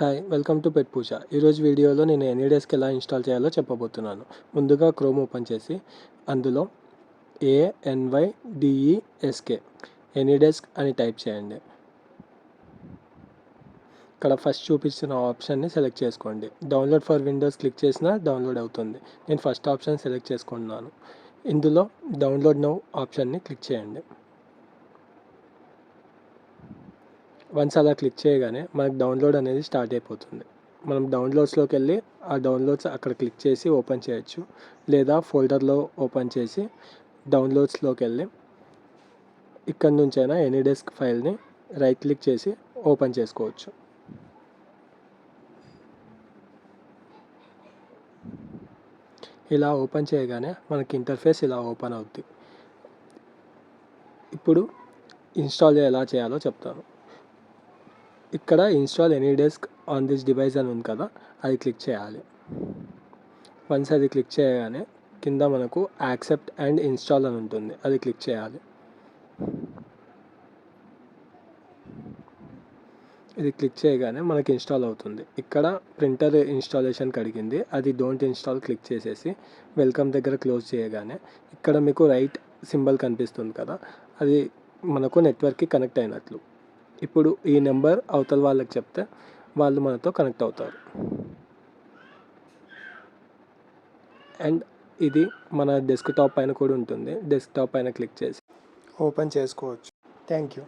Hi welcome to Pet Pooja ఈరోజు వీడియోలో నేను ఎనీడెస్క్ ఎలా ఇన్స్టాల్ చేయాలో చెప్పబోతున్నాను. ముందుగా క్రోమ్ ఓపెన్ చేసి అందులో A N Y e, D E S K AnyDesk అని టైప్ చేయండి. ఇక్కడ ఫస్ట్ చూపిస్తున్న ఆప్షన్ని సెలెక్ట్ చేసుకోండి. డౌన్లోడ్ ఫర్ విండోస్ క్లిక్ చేసినా డౌన్లోడ్ అవుతుంది. నేను ఫస్ట్ ఆప్షన్ సెలెక్ట్ చేసుకున్నాను ఇందులో డౌన్లోడ్ నౌ ఆప్షన్ని క్లిక్ చేయండి. వన్స్ అలా క్లిక్ చేయగానే మనకు డౌన్లోడ్ అనేది స్టార్ట్ అయిపోతుంది. మనం డౌన్లోడ్స్లోకి వెళ్ళి ఆ డౌన్లోడ్స్ అక్కడ క్లిక్ చేసి ఓపెన్ చేయొచ్చు. లేదా ఫోల్డర్లో ఓపెన్ చేసి డౌన్లోడ్స్లోకి వెళ్ళి ఇక్కడ నుంచైనా ఎనీ డెస్క్ ఫైల్ని రైట్ క్లిక్ చేసి ఓపెన్ చేసుకోవచ్చు. ఇలా ఓపెన్ చేయగానే మనకి ఇంటర్ఫేస్ ఇలా ఓపెన్ అవుద్ది. ఇప్పుడు ఇన్స్టాల్ ఎలా చేయాలో చెప్తాను. ఇక్కడ install AnyDesk on this device అని ఉంది కదా అది క్లిక్ చేయాలి. వన్స్ అది క్లిక్ చేయగానే కింద మనకు యాక్సెప్ట్ అండ్ ఇన్స్టాల్ అని ఉంటుంది అది క్లిక్ చేయాలి. ఇది క్లిక్ చేయగానే మనకి ఇన్స్టాల్ అవుతుంది. ఇక్కడ ప్రింటర్ ఇన్స్టాలేషన్ కడిగింది అది డోంట్ ఇన్స్టాల్ క్లిక్ చేసేసి వెల్కమ్ దగ్గర క్లోజ్ చేయగానే ఇక్కడ మీకు రైట్ సింబల్ కనిపిస్తుంది కదా అది మనకు నెట్వర్క్కి కనెక్ట్ అయినట్లు. ఇప్పుడు ఈ నెంబర్ అవతల వాళ్ళకి చెప్తే వాళ్ళు మనతో కనెక్ట్ అవుతారు. అండ్ ఇది మన డెస్క్టాప్ పైన కూడా ఉంటుంది. డెస్క్టాప్ పైన క్లిక్ చేసి ఓపెన్ చేసుకోవచ్చు. Thank you.